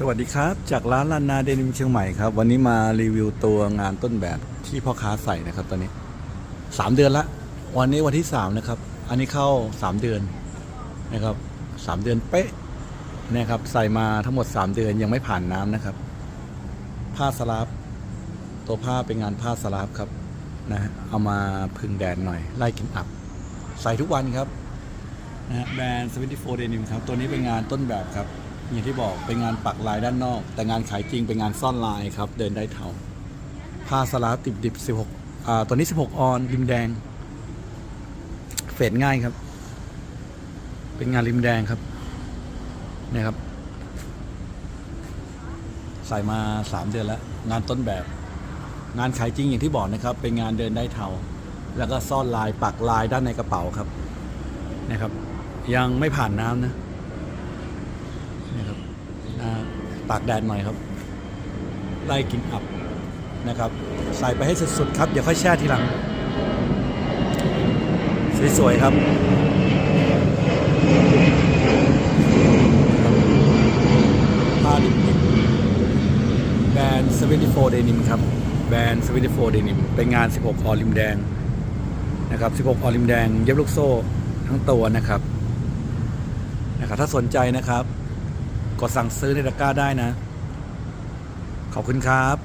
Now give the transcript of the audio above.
สวัสดีครับ จากร้านลานนาเดนิมเชียงใหม่ครับ วันนี้มารีวิวตัวงานต้นแบบที่พ่อค้าใส่นะครับตอนนี้สามเดือนละ วันนี้วันที่สามนะครับ อันนี้เข้าสามเดือนนะครับสามเดือนเป๊ะนะครับใส่มาทั้งหมดสามเดือนยังไม่ผ่านน้ำนะครับ ผ้าสลับตัวผ้าเป็นงานผ้าสลับครับนะเอามาพึ่งแดดหน่อย ไล่กินอับ ใส่ทุกวันครับนะแบรนด์74 Denim ครับตัวนี้เป็นงานต้นแบบครับ อย่างที่บอกเป็นงานปักลายด้านนอก แต่งานขายจริงเป็นงานซ่อนลายครับ เดินได้เท่าผ้าสลาติบดิบ16อ่าตัวนี้ 16 ออนริมแดง เฟดง่ายครับ เป็นงานริมแดงครับเนี่ยครับ ใส่มา 3 เดือนแล้ว งานต้นแบบ งานขายจริงอย่างที่บอกนะครับ เป็นงานเดินได้เทาแล้วก็ซ่อนลายปักลายด้านในกระเป๋าครับนะครับ ยังไม่ผ่านน้ำนะนี่ครับอ่า ตากแดดหน่อยครับไล่กินอับนะครับ ใส่ไปให้สุดๆครับอย่าค่อยแช่ทีหลัง สวยๆครับผ้าดิบแบรนด์74 Denim ครับ แบรนด์74 Denim เป็นงาน 16 ออลิมแดงนะครับ 16 ออลิมแดง เย็บลูกโซ่ทั้งตัวนะครับนะครับ ถ้าสนใจนะครับ กดสั่งซื้อในตะกร้าได้นะ ขอบคุณครับ